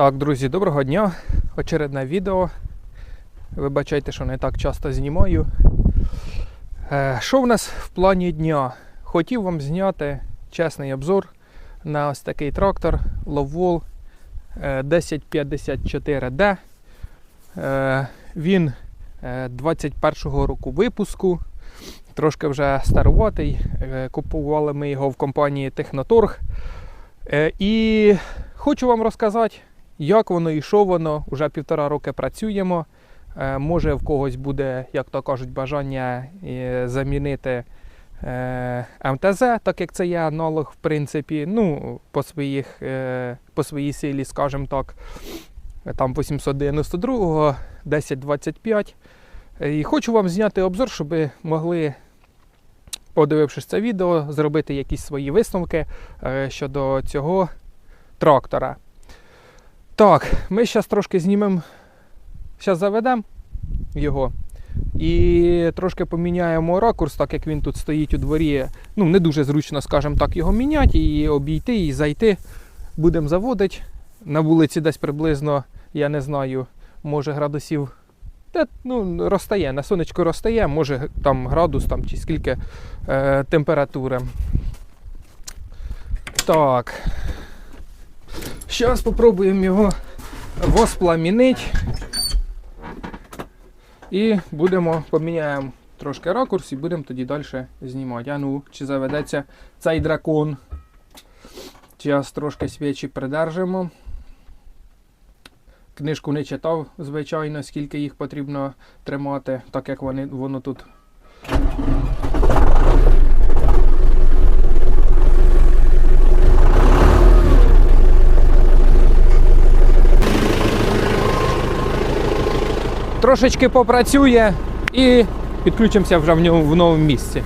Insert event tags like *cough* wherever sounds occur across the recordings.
Так, друзі, доброго дня. Очередне відео. Вибачайте, що не так часто знімаю. Е, Що в нас в плані дня? Хотів вам зняти чесний обзор на ось такий трактор Lovol е, 1054D. Е, Він е, 21-го року випуску. Трошки вже старуватий. Купували ми його в компанії Техноторг. І хочу вам розказати, як воно і що воно. Уже півтора роки працюємо. Е, Може в когось буде, як то кажуть, бажання е, замінити е, МТЗ, так як це є аналог, в принципі, ну, по, своїх, по своїй силі, скажімо так, там 892, 1025. Е, І хочу вам зняти обзор, щоб ви могли, подивившись це відео, зробити якісь свої висновки щодо цього трактора. Так, ми зараз трошки знімемо, зараз заведемо його і трошки поміняємо ракурс, так як він тут стоїть у дворі. Ну, не дуже зручно, скажімо так, його міняти і обійти, і зайти. Будемо заводити. На вулиці десь приблизно, я не знаю, може градусів. Та, ну, розтає, на сонечко розтає, може там градус там, чи скільки е, температури. Так. Зараз спробуємо його воспламінити. І будемо поміняємо трошки ракурс і будемо тоді далі знімати. А ну, чи заведеться цей дракон. Зараз трошки свічі придержимо. Книжку не читав, звичайно, скільки їх потрібно тримати, так як вони, воно тут. Трошечки попрацює і підключимося вже в ньому в новому місці.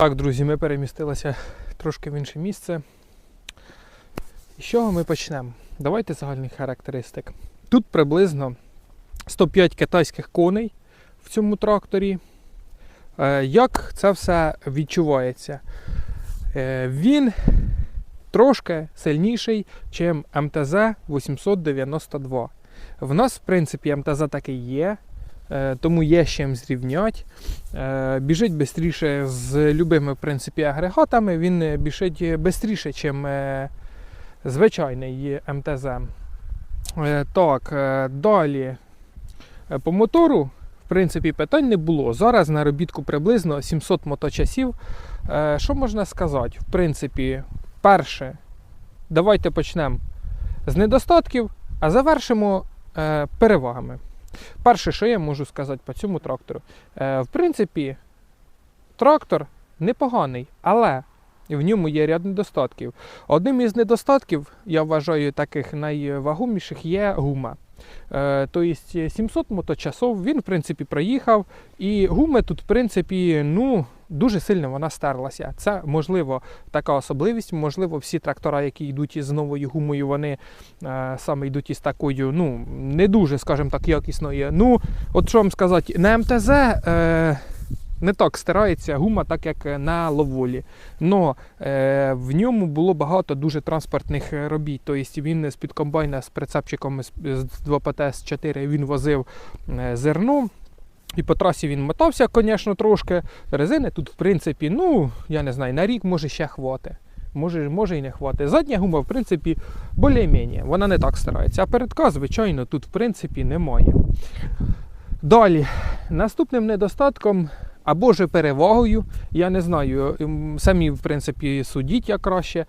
Так, друзі, ми перемістилися трошки в інше місце. З чого ми почнемо? Давайте загальних характеристик. Тут приблизно 105 китайських коней в цьому тракторі. Е, Як це все відчувається? Е, Він трошки сильніший, ніж МТЗ 892. В нас, в принципі, МТЗ такий є, тому є з чим зрівняти. Е, Біжить швидше з любими в принципі, агрегатами, він е, біжить швидше, ніж звичайний МТЗ. Е, Так, е, далі. Е, По мотору, в принципі, питань не було. Зараз на робітку приблизно 700 моточасів. Е, Що можна сказати? В принципі, перше, давайте почнемо з недостатків, а завершимо е, перевагами. Перше, що я можу сказати по цьому трактору, е, в принципі, трактор непоганий, але в ньому є ряд недостатків. Одним із недостатків, я вважаю, таких найвагоміших є гума. Е, Тобто 700 моточасов він, в принципі, проїхав, і гуми тут, в принципі, ну, дуже сильно вона стерлася. Це, можливо, така особливість. Можливо, всі трактора, які йдуть із новою гумою, вони е, саме йдуть із такою, ну, не дуже, скажімо так, якісною. Ну, от що вам сказати, на МТЗ. Е, не так стирається гума, так як на ловолі. Но е, в ньому було багато дуже транспортних робіт. Тобто він з-під комбайна з прицепчиком з, з 2ПТС-4 він возив е, зерно. І по трасі він мотався, звісно, трошки. Резини тут, в принципі, ну, я не знаю, на рік може ще хвати. Може, може і не хватить. Задня гума, в принципі, більш-менш, вона не так старається. А передка, звичайно, тут, в принципі, немає. Далі, наступним недостатком або ж перевагою, я не знаю, самі, в принципі, судіть як краще.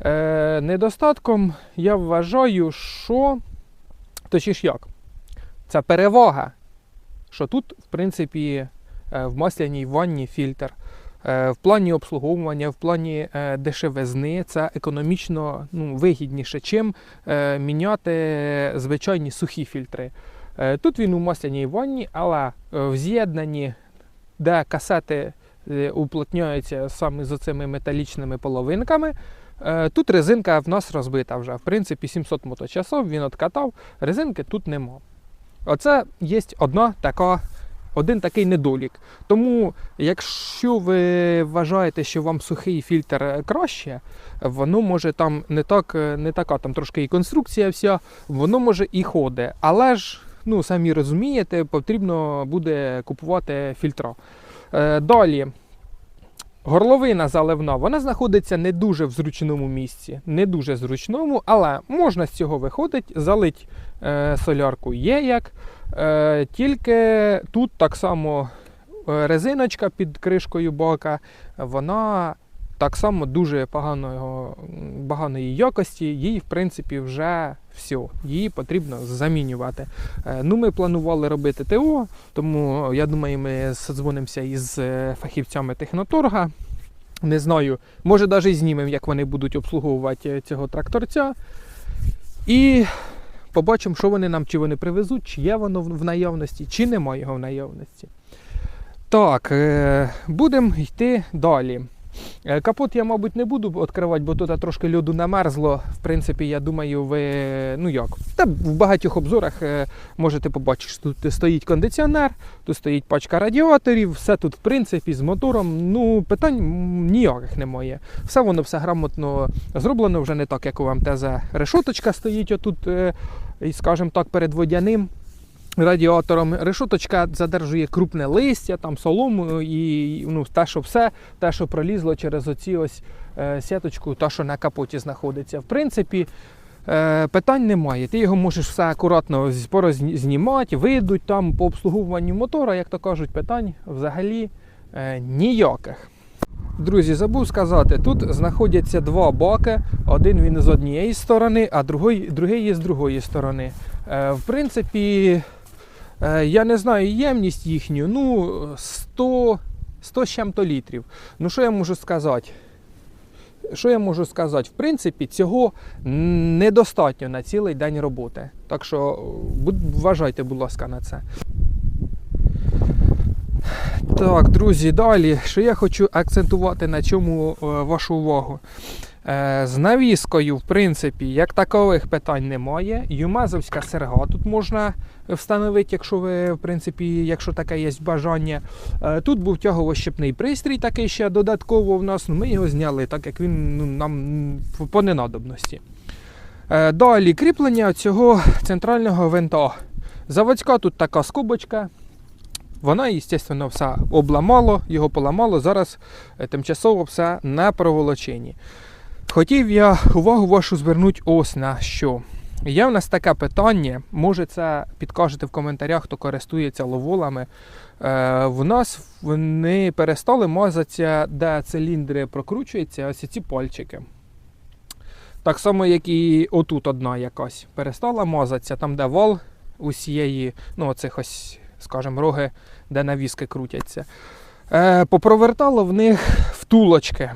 Е, недостатком я вважаю, що. Точніше як? Це перевага. Що тут, в принципі, е, в масляній ванні фільтр. Е, В плані обслуговування, в плані е, дешевизни це економічно ну, вигідніше, чим міняти звичайні сухі фільтри. Тут він у масляній ванні, але в з'єднанні, де касети уплотняються саме з цими металічними половинками, тут резинка в нас розбита вже. В принципі, 700 моточасов він откатав, резинки тут нема. Оце є одна така, один такий недолік. Тому, якщо ви вважаєте, що вам сухий фільтр краще, воно може там не так, не така там трошки і конструкція вся, воно може і ходить. Але ж, ну самі розумієте, потрібно буде купувати фільтра. Е, далі. Горловина заливна, вона знаходиться не дуже в зручному місці, не дуже зручному, але можна з цього виходити, залить е, солярку є як. Е, тільки тут так само е, резиночка під кришкою бока, вона так само дуже поганого, поганої якості, їй в принципі вже все, її потрібно замінювати. Е, ну, ми планували робити ТО, тому я думаю, ми задзвонимося із е, фахівцями техноторга. Не знаю, може навіть знімемо, як вони будуть обслуговувати цього тракторця. І побачимо, що вони нам, чи вони привезуть, чи є воно в наявності, чи немає його в наявності. Так, е, будемо йти далі. Е, Капот я, мабуть, не буду відкривати, бо тут трошки льоду намерзло. В принципі, я думаю, ви ну як, та в багатьох обзорах е, можете побачити, що тут стоїть кондиціонер, тут стоїть пачка радіаторів, все тут, в принципі, з мотором. Ну, питань ніяких немає. Все воно все грамотно зроблено, вже не так, як у МТЗ. Решоточка стоїть отут, е, скажімо так, перед водяним радіатором. Решоточка задержує крупне листя, там солому і ну, те, що все, те, що пролізло через оці ось е, сіточку, те, що на капоті знаходиться. В принципі, е, питань немає. Ти його можеш все акуратно порознімати, видуть там по обслуговуванню мотора, як то кажуть, питань взагалі е, ніяких. Друзі, забув сказати, тут знаходяться два баки. Один він з однієї сторони, а другий, другий є з другої сторони. Е, в принципі, е, я не знаю ємність їхню, ну 100, 100 з чим-то літрів. Ну що я можу сказати? Що я можу сказати? В принципі, цього недостатньо на цілий день роботи. Так що е, вважайте, будь ласка, на це. Так, друзі, далі, що я хочу акцентувати на чому е, вашу увагу. Е, з навіскою, в принципі, як такових питань немає. Юмазовська серга тут можна встановити, якщо ви, в принципі, якщо таке є бажання. Е, тут був тягово-щепний пристрій, такий ще додатково в нас. Ну, ми його зняли, так як він ну, нам по ненадобності. Е, далі кріплення цього центрального винта. Заводська тут така скобочка. Вона, звісно, все обламало, його поламало. Зараз е, тимчасово все на проволоченні. Хотів я увагу вашу звернути ось на що. Є в нас таке питання, може це підкажете в коментарях, хто користується ловолами. Е, в нас вони перестали мазатися, де циліндри прокручуються, ось ці пальчики. Так само, як і отут одна якась перестала мазатися, там, де вал усієї, ну, оцих ось, скажімо, роги, де навіски крутяться. Е, попровертало в них втулочки.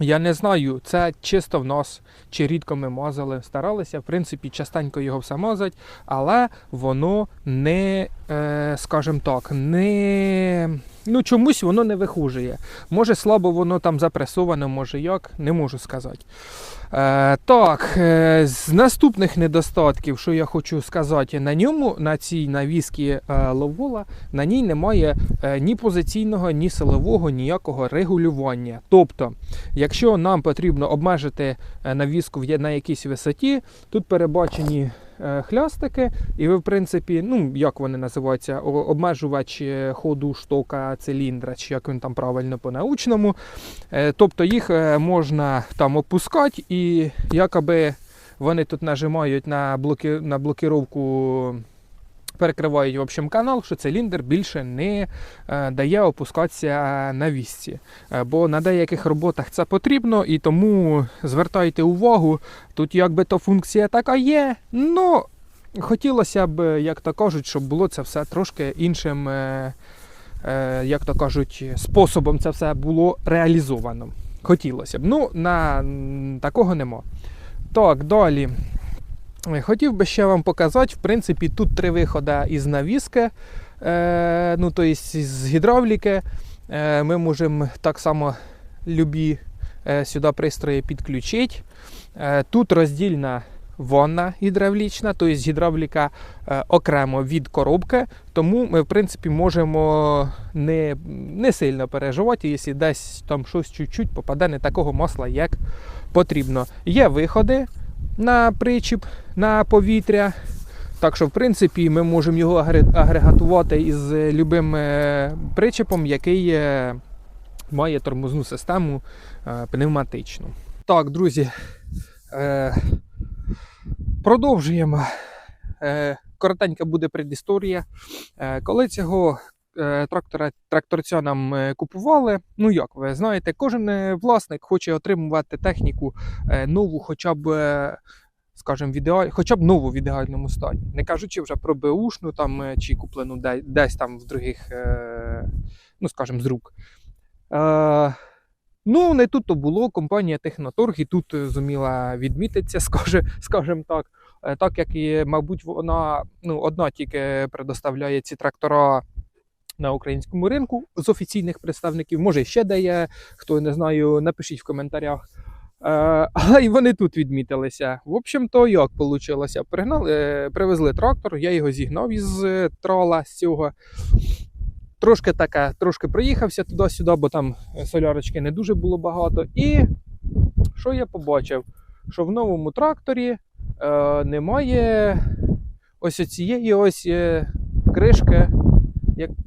Я не знаю, це чисто в нас, чи рідко ми мазали. Старалися, в принципі, частенько його все мазать, але воно не, е, скажімо так, не. Ну, чомусь воно не вихужує. Може, слабо воно там запресоване, може як, не можу сказати. Е, так, е, з наступних недостатків, що я хочу сказати, на ньому, на цій навіскі е, ловола, на ній немає е, ні позиційного, ні силового, ніякого регулювання. Тобто, якщо нам потрібно обмежити е, навіску на якійсь висоті, тут перебачені хлястики, і ви, в принципі, ну як вони називаються, обмежувач е, ходу штока циліндра, чи як він там правильно по-научному. Е, Тобто їх е, можна там опускати, і якоби вони тут нажимають на, блоки, на блокіровку. Перекривають в общем, канал, що циліндр більше не е, дає опускатися на вісці. Е, бо на деяких роботах це потрібно, і тому звертайте увагу, тут якби то функція така є, ну хотілося б, як то кажуть, щоб було це все трошки іншим, е, е, як то кажуть, способом це все було реалізовано. Хотілося б. Ну, на такого нема. Так, далі. Е, Хотів би ще вам показати, в принципі, тут три виходи із навіски, е, ну, тобто з гідравліки. Е, ми можемо так само любі сюди пристрої підключити. Тут роздільна ванна гідравлічна, тобто гідравліка окремо від коробки, тому ми, в принципі, можемо не, не сильно переживати, якщо десь там щось чуть-чуть попаде не такого масла, як потрібно. Є виходи на причіп, на повітря. Так що, в принципі, ми можемо його агрегатувати із е, любим е, причепом, який е, має тормозну систему пневматичну. Так, друзі, продовжуємо. Коротенька буде предісторія. Коли цього трактора, тракторця нам е, купували, ну як ви знаєте, кожен е, власник хоче отримувати техніку е, нову, хоча б. е, Скажімо, в ідеаль... хоча б нову в ідеальному стані. Не кажучи вже про беушну там, е, чи куплену десь там в других, е... ну скажімо, з рук. Е... Ну, не тут то було. Компанія Техноторг і тут е, зуміла відмітитися, *laughs* скаже, скажімо так. Е, Так як і, мабуть, вона ну, одна тільки предоставляє ці трактора на українському ринку з офіційних представників. Може, ще де є, хто не знаю, напишіть в коментарях. Але і вони тут відмітилися. В общем-то, як вийшло? Пригнали, е, привезли трактор, я його зігнав із е, трала з цього. Трошки таке, трошки проїхався туди-сюди, бо там солярочки не дуже було багато. І що я побачив? Що в новому тракторі е, немає ось цієї ось е, кришки,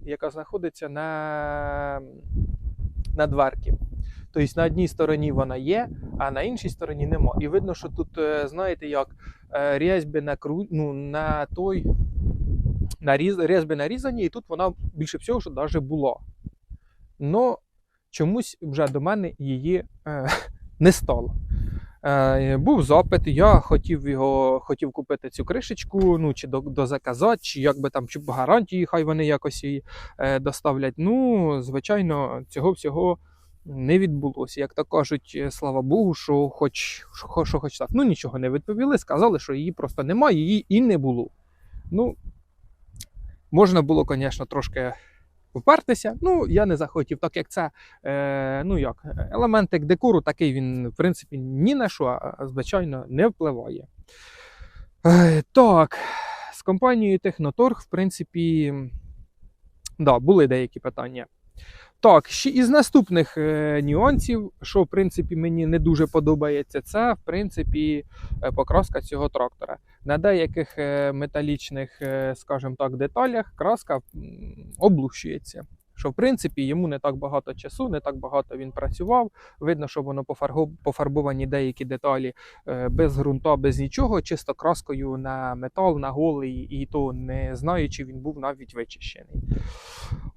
яка знаходиться на, на дверці. Тобто на одній стороні вона є, а на іншій стороні нема. І видно, що тут, е, знаєте, як е, різьби на, ну, на той наріз... різьби нарізані, і тут вона більше всього, що навіть була. Но чомусь вже до мене її е, *laughs* не стало. Е, був запит, я хотів його хотів купити цю кришечку, ну чи до, дозаказати, чи як би там, чи гарантії, хай вони якось її е, доставлять. Ну, звичайно, цього всього не відбулося. Як то кажуть, е, слава Богу, що хоч, що хоч так. Ну нічого не відповіли, сказали, що її просто немає, її і не було. Ну, можна було, звісно, трошки впертися. Ну, я не захотів, так як це е, ну як, елементик декору, такий він, в принципі, ні на що, звичайно, не впливає. Е, так, з компанією Техноторг, в принципі, да, були деякі питання. Так, ще із наступних е, нюансів, що в принципі мені не дуже подобається, це в принципі е, покраска цього трактора. На деяких е, металічних, скажімо так, деталях краска облущується. Що в принципі йому не так багато часу, не так багато він працював. Видно, що воно пофарбовані деякі деталі е, без ґрунта, без нічого, чисто краскою на метал, на голий, і то не знаю, чи він був навіть вичищений.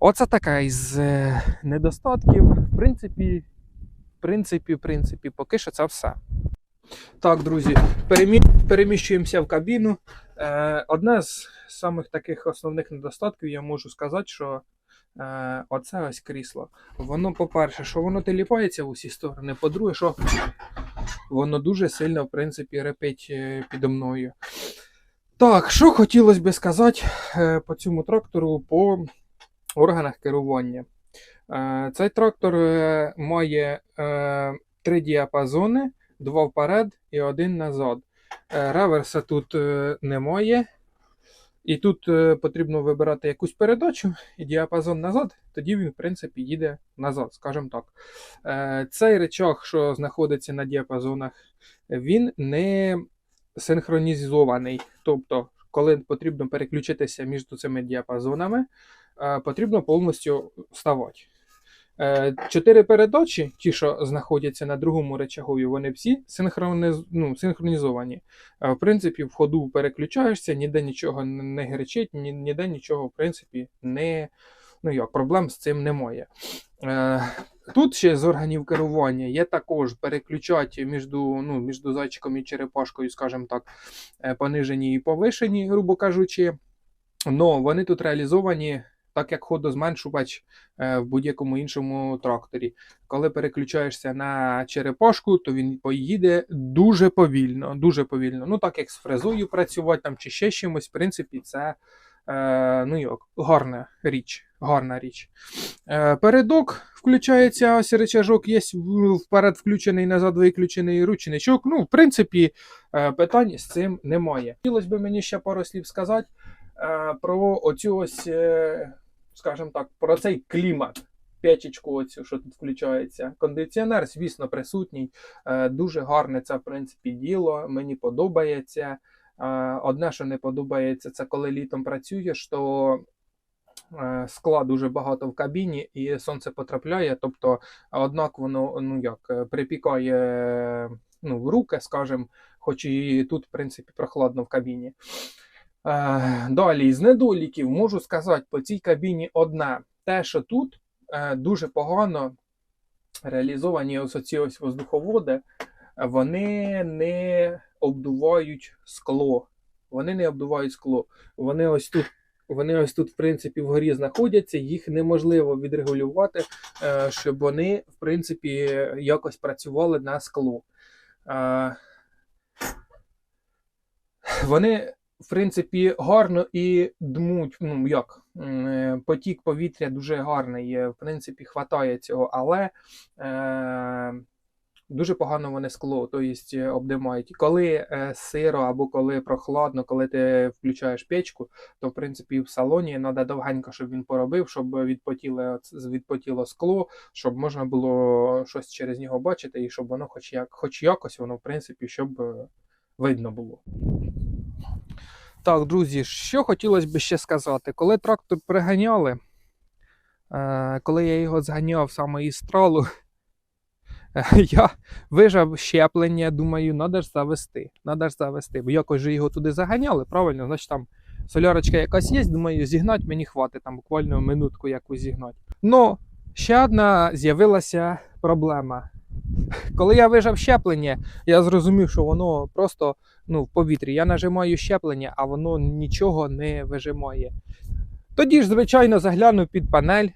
Оце така із е, недостатків. В принципі, в принципі, в принципі, поки що це все. Так, друзі, перемі... переміщуємося в кабіну. Е, одне з самих таких основних недостатків я можу сказати, що е, оце ось крісло. Воно, по-перше, що воно теліпається в усі сторони. По-друге, що воно дуже сильно, в принципі, репить е, підо мною. Так, що хотілося би сказати е, по цьому трактору по органах керування. Цей трактор має три діапазони, два вперед і один назад. Реверса тут немає. І тут е, потрібно вибирати якусь передачу і діапазон назад, тоді він, в принципі, їде назад, скажімо так. Е, Цей речах, що знаходиться на діапазонах, він не синхронізований. Тобто, коли потрібно переключитися між цими діапазонами, е, потрібно повністю вставати. Е, Чотири передачі, ті, що знаходяться на другому речагові, вони всі синхрониз... ну, синхронізовані. Е, В принципі, в ходу переключаєшся, ніде нічого не гречить, ні- ніде нічого, в принципі, не. Ну як, проблем з цим немає. Е, Тут ще з органів керування є також переключати між, ну, між зайчиком і черепашкою, скажімо так, понижені і повишені, грубо кажучи. Но вони тут реалізовані так, як ходозменшувач е, в будь-якому іншому тракторі. Коли переключаєшся на черепашку, то він поїде дуже повільно. Дуже повільно. Ну, так як з фрезою працювати там чи ще чимось, в принципі, це е, ну, як, гарна річ. Гарна річ. Е, передок включається ось речажок, є вперед включений, назад виключений ручничок. Ну, в принципі, е, питань з цим немає. Хотілося б мені ще пару слів сказати е, про оцю ось, е, скажімо так, про цей клімат. Печечку, оцю, що тут включається. Кондиціонер, звісно, присутній. Е, дуже гарне це, в принципі, діло. Мені подобається. Е, одне, що не подобається, це коли літом працюєш, то е, скла дуже багато в кабіні і сонце потрапляє. Тобто, однак воно ну як, припікає ну, руки, скажімо, хоч і тут, в принципі, прохладно в кабіні. Е, Далі, з недоліків можу сказати по цій кабіні одне. Те, що тут е, дуже погано реалізовані ось оці ось воздуховоди, вони не обдувають скло. Вони не обдувають скло. Вони ось тут, вони ось тут, в принципі, вгорі знаходяться, їх неможливо відрегулювати, е, щоб вони, в принципі, якось працювали на скло. Вони, в принципі, гарно і дмуть. Ну, як, е, потік повітря дуже гарний, в принципі, хватає цього, але. Е, Дуже погано вони скло, тобто обдимають. Коли е, сиро або коли прохладно, коли ти включаєш печку, то в принципі в салоні треба довгенько, щоб він поробив, щоб відпотіло, відпотіло скло, щоб можна було щось через нього бачити, і щоб воно хоч як, хоч якось воно, в принципі, щоб видно було. Так, друзі, що хотілося б ще сказати, коли трактор приганяли, е, коли я його зганяв саме із тралу. *laughs* Я вижав щеплення, думаю, треба ж завести. Надо ж завести. Бо якось же його туди заганяли, правильно? Значить там солярочка якась є, думаю, зігнати мені хватить, там буквально минутку якусь зігнати. Ну, ще одна з'явилася проблема. Коли я вижав щеплення, я зрозумів, що воно просто ну, в повітрі. Я нажимаю щеплення, а воно нічого не вижимає. Тоді ж, звичайно, загляну під панель.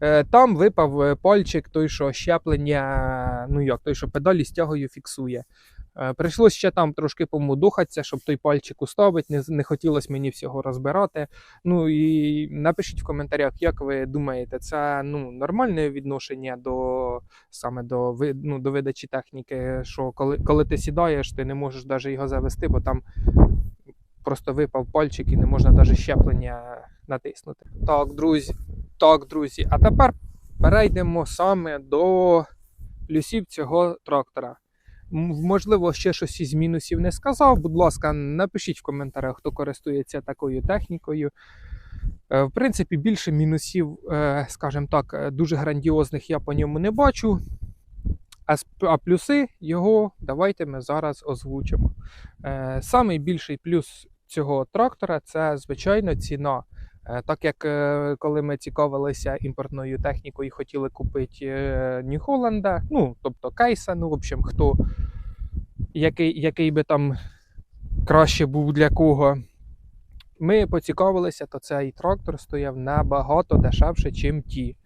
Е, Там випав е, пальчик, той, що щеплення, ну як, той, що педалі стягою фіксує. Е, Прийшлось ще там трошки помудухатися, щоб той пальчик уставити. Не, не хотілося мені всього розбирати. Ну і напишіть в коментарях, як ви думаєте, це ну, нормальне відношення до саме до, ну, до видачі техніки, що коли, коли ти сідаєш, ти не можеш навіть його завести, бо там просто випав пальчик і не можна навіть щеплення натиснути. Так, друзі. Так, друзі, а тепер перейдемо саме до плюсів цього трактора. Можливо, ще щось із мінусів не сказав. Будь ласка, напишіть в коментарях, хто користується такою технікою. Е, В принципі, більше мінусів, е, скажімо так, е, дуже грандіозних я по ньому не бачу. А, плюси його давайте ми зараз озвучимо. Самий більший плюс цього трактора це, звичайно, ціна. Е, Так як е, коли ми цікавилися імпортною технікою і хотіли купити Нью-Холланда, ну, тобто кейса, ну, в общем, хто, який, який би там краще був для кого, ми поцікавилися, то цей трактор стояв набагато дешевше, ніж ті.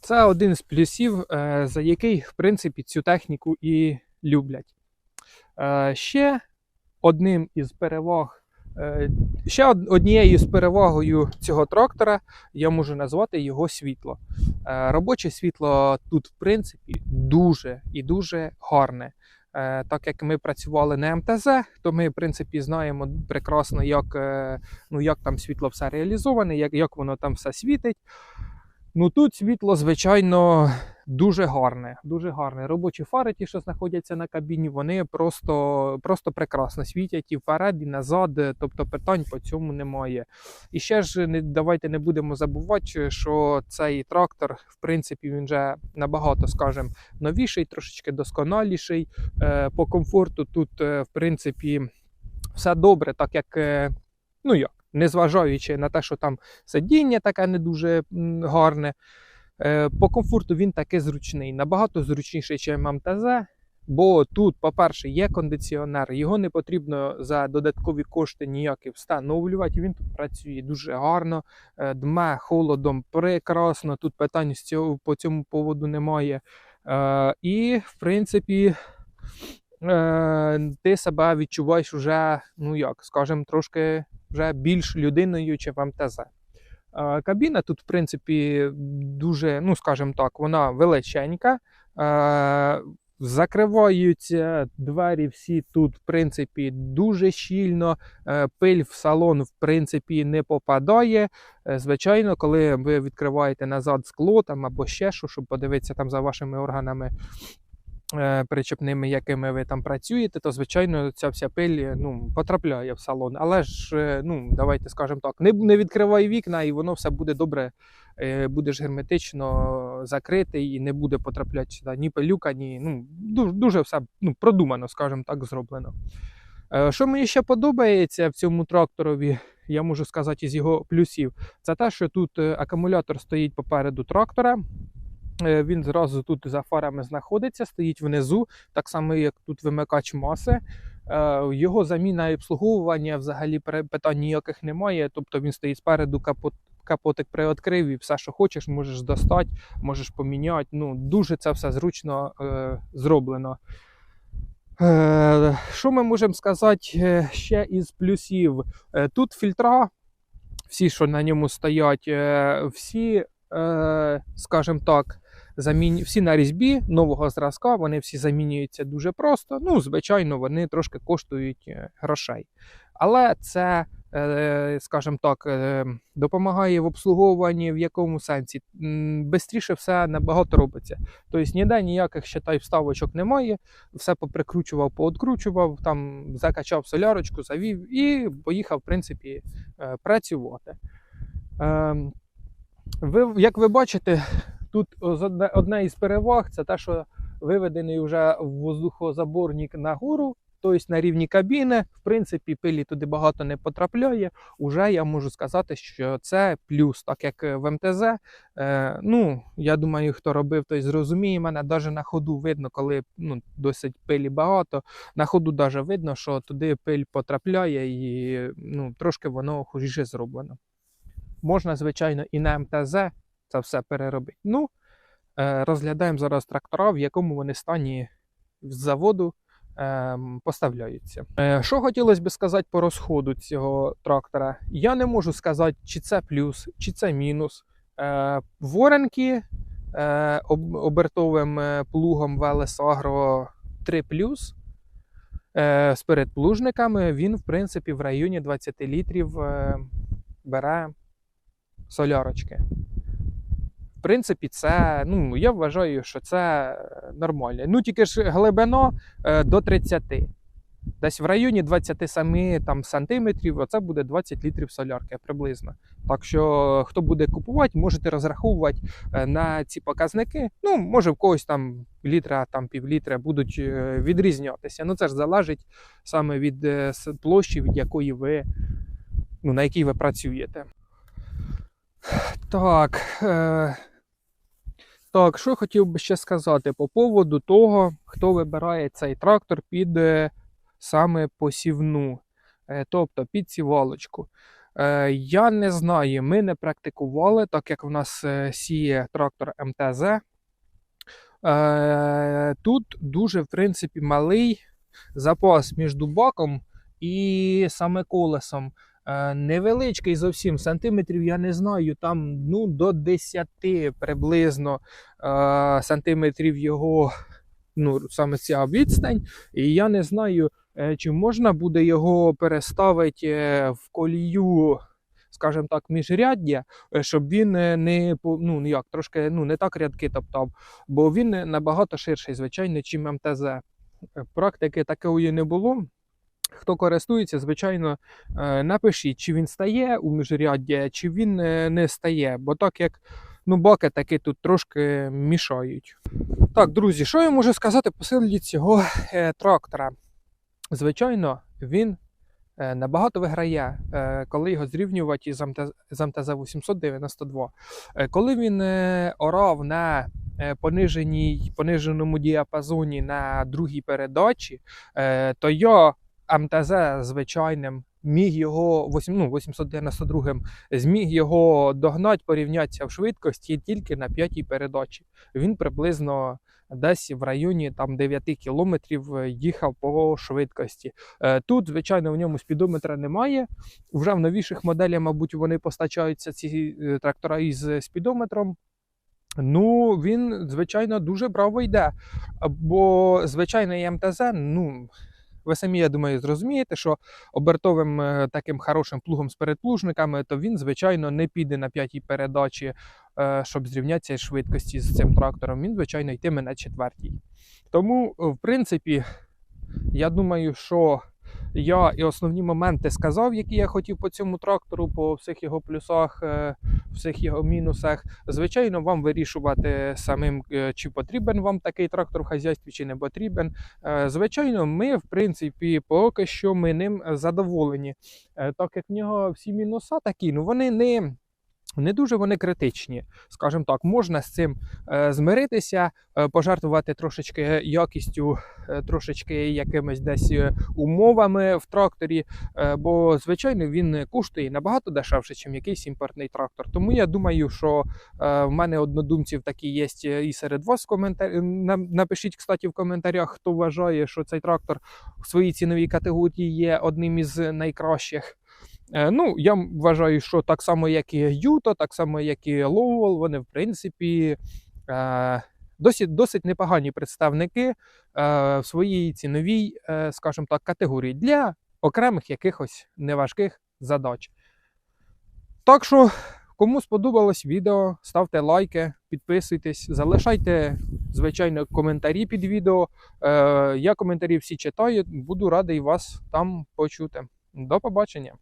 Це один з плюсів, е, за який, в принципі, цю техніку і люблять. Е, Ще одним із переваг Е, Ще однією з перевагою цього трактора я можу назвати його світло. Е, Робоче світло тут, в принципі, дуже і дуже гарне. Е, Так як ми працювали на МТЗ, то ми, в принципі, знаємо прекрасно, як, е, ну, як там світло все реалізоване, як, як воно там все світить. Ну тут світло, звичайно, дуже гарне. Дуже гарне. Робочі фари, ті, що знаходяться на кабіні, вони просто, просто прекрасно світять і вперед, і назад. е, Тобто питань по цьому немає. І ще ж не давайте не будемо забувати, що цей трактор, в принципі, він вже набагато, скажімо, новіший, трошечки досконаліший. Е, По комфорту тут, е, в принципі, все добре, так як, ну як, незважаючи на те, що там сидіння таке не дуже гарне. Е, По комфорту він таки зручний, набагато зручніший, ніж МТЗ. Бо тут, по-перше, є кондиціонер, його не потрібно за додаткові кошти ніякі встановлювати. Він тут працює дуже гарно, е, дме холодом прекрасно. Тут питань з цього, по цьому поводу немає. Е, І, в принципі, ти себе відчуваєш вже, ну як, скажімо, трошки вже більш людиною, чи в МТЗ. Е, Кабіна тут, в принципі, дуже, ну скажімо так, вона величенька. Е, Закриваються двері всі тут, в принципі, дуже щільно. Е, Пиль в салон, в принципі, не попадає. Е, Звичайно, коли ви відкриваєте назад скло там або ще що, щоб подивитися там за вашими органами е, причепними, якими ви там працюєте, то звичайно ця вся пиль ну, потрапляє в салон. Але ж, е, ну, давайте скажемо так, не, не відкривай вікна, і воно все буде добре, е, будеш герметично закритий і не буде потрапляти сюди ні пилюка, ні. Ну, дуже, дуже все ну, продумано, скажімо так, зроблено. Е, Що мені ще подобається в цьому тракторові, я можу сказати із його плюсів, це те, що тут е, акумулятор стоїть попереду трактора. Е, Він зразу тут за фарами знаходиться, стоїть внизу, так само, як тут вимикач маси. Е, Його заміна і обслуговування взагалі питань ніяких немає. Тобто він стоїть спереду, капот, капотик приоткрив і все, що хочеш, можеш достати, можеш поміняти. Ну, дуже це все зручно е, зроблено. Е, Що ми можемо сказати е, ще із плюсів? Е, Тут фільтра, всі, що на ньому стоять, е, всі, е, скажімо так, замін... всі на різьбі нового зразка, вони всі замінюються дуже просто. Ну, звичайно, вони трошки коштують е, грошей. Але це, е, скажімо так, е, допомагає в обслуговуванні в якому сенсі. Бистріше все набагато робиться. Тобто ніде ніяких считай, вставочок немає, все поприкручував, пооткручував, там закачав солярочку, завів і поїхав, в принципі, працювати. Ем, Ви, як ви бачите, тут одна із переваг це те, що виведений вже воздухозаборник нагору, тобто на рівні кабіни. В принципі, пилі туди багато не потрапляє. Уже я можу сказати, що це плюс, так як в МТЗ. Е, ну, я думаю, хто робив, той зрозуміє мене. Навіть на ходу видно, коли ну, досить пилі багато. На ходу навіть видно, що туди пиль потрапляє і ну, трошки воно хуже зроблено. Можна, звичайно, і на МТЗ це все переробити. Ну, е, розглядаємо зараз трактора, в якому вони стані з заводу ем, поставляються. Е, Що хотілося б сказати по розходу цього трактора? Я не можу сказати, чи це плюс, чи це мінус. Е, Воронки обертовим плугом Велес Агро 3 е, з передплужниками він, в принципі, в районі 20 літрів бере солярочки. В принципі, це, ну, я вважаю, що це е, нормально. Ну, тільки ж глибино е, до 30. Десь в районі 27 там, сантиметрів, оце буде 20 літрів солярки приблизно. Так що, хто буде купувати, можете розраховувати е, на ці показники. Ну, може, в когось там літра, там півлітра будуть е, відрізнятися. Ну, це ж залежить саме від е, площі, від якої ви, ну, на якій ви працюєте. Так. Е... Так, що хотів би ще сказати по поводу того, хто вибирає цей трактор під е, саме посівну, е, тобто під сівалочку. Е, я не знаю, ми не практикували, так як в нас сіє трактор МТЗ. Тут дуже, в принципі, малий запас між баком і саме колесом. Е, Невеличкий зовсім сантиметрів, я не знаю, там ну, до 10 приблизно е, сантиметрів його, ну, саме ця відстань. І я не знаю, е, чи можна буде його переставити в колію, скажімо так, міжряддя, щоб він не ну, як, трошки ну, не так рядки топтав, бо він набагато ширший, звичайно, чим МТЗ. Практики такої не було. Хто користується, звичайно, е, напишіть, чи він стає у міжряддя, чи він е, не стає. Бо так як ну, баки таки тут трошки мішають. Так, друзі, що я можу сказати по силі цього е, трактора? Звичайно, він набагато виграє, коли його зрівнювати з МТЗ, з МТЗ 892. Е, Коли він орав на пониженій, пониженому діапазоні на другій передачі, то я МТЗ звичайним міг його 8, ну, 892 зміг його догнати, порівнятися в швидкості тільки на п'ятій передачі. Він приблизно десь в районі там 9 кілометрів їхав по швидкості. Е, Тут, звичайно, в ньому спідометра немає. Вже в новіших моделях, мабуть, вони постачаються ці е, трактора із спідометром. Ну, він, звичайно, дуже браво йде. Бо звичайний МТЗ, ну. Ви самі, я думаю, зрозумієте, що обертовим е, таким хорошим плугом з передплужниками, то він, звичайно, не піде на п'ятій передачі, е, щоб зрівнятися швидкості з цим трактором. Він, звичайно, йтиме на четвертій. Тому, в принципі, я думаю, що я і основні моменти сказав, які я хотів по цьому трактору, по всіх його плюсах, е, всіх його мінусах. Звичайно, вам вирішувати самим, е, чи потрібен вам такий трактор в хазяйстві, чи не потрібен. Е, Звичайно, ми, в принципі, поки що ми ним задоволені. Так як в нього всі мінуса такі, ну вони не. Не дуже вони критичні, скажімо так, можна з цим е, змиритися, е, пожертвувати трошечки якістю, е, трошечки якимись десь умовами в тракторі, бо звичайно він коштує набагато дешевше, ніж якийсь імпортний трактор. Тому я думаю, що в мене однодумців такі є і серед вас в коментар... на- Напишіть, кстати, в коментарях, хто вважає, що цей трактор в своїй ціновій категорії є одним із найкращих. Е, Ну, я вважаю, що так само, як і Юто, так само, як і Лоуел, вони, в принципі, е, досить, досить непогані представники е, в своїй ціновій, скажімо так, категорії для окремих якихось неважких задач. Так що, кому сподобалось відео, ставте лайки, підписуйтесь, залишайте, звичайно, коментарі під відео. Я коментарі всі читаю, буду радий вас там почути. До побачення!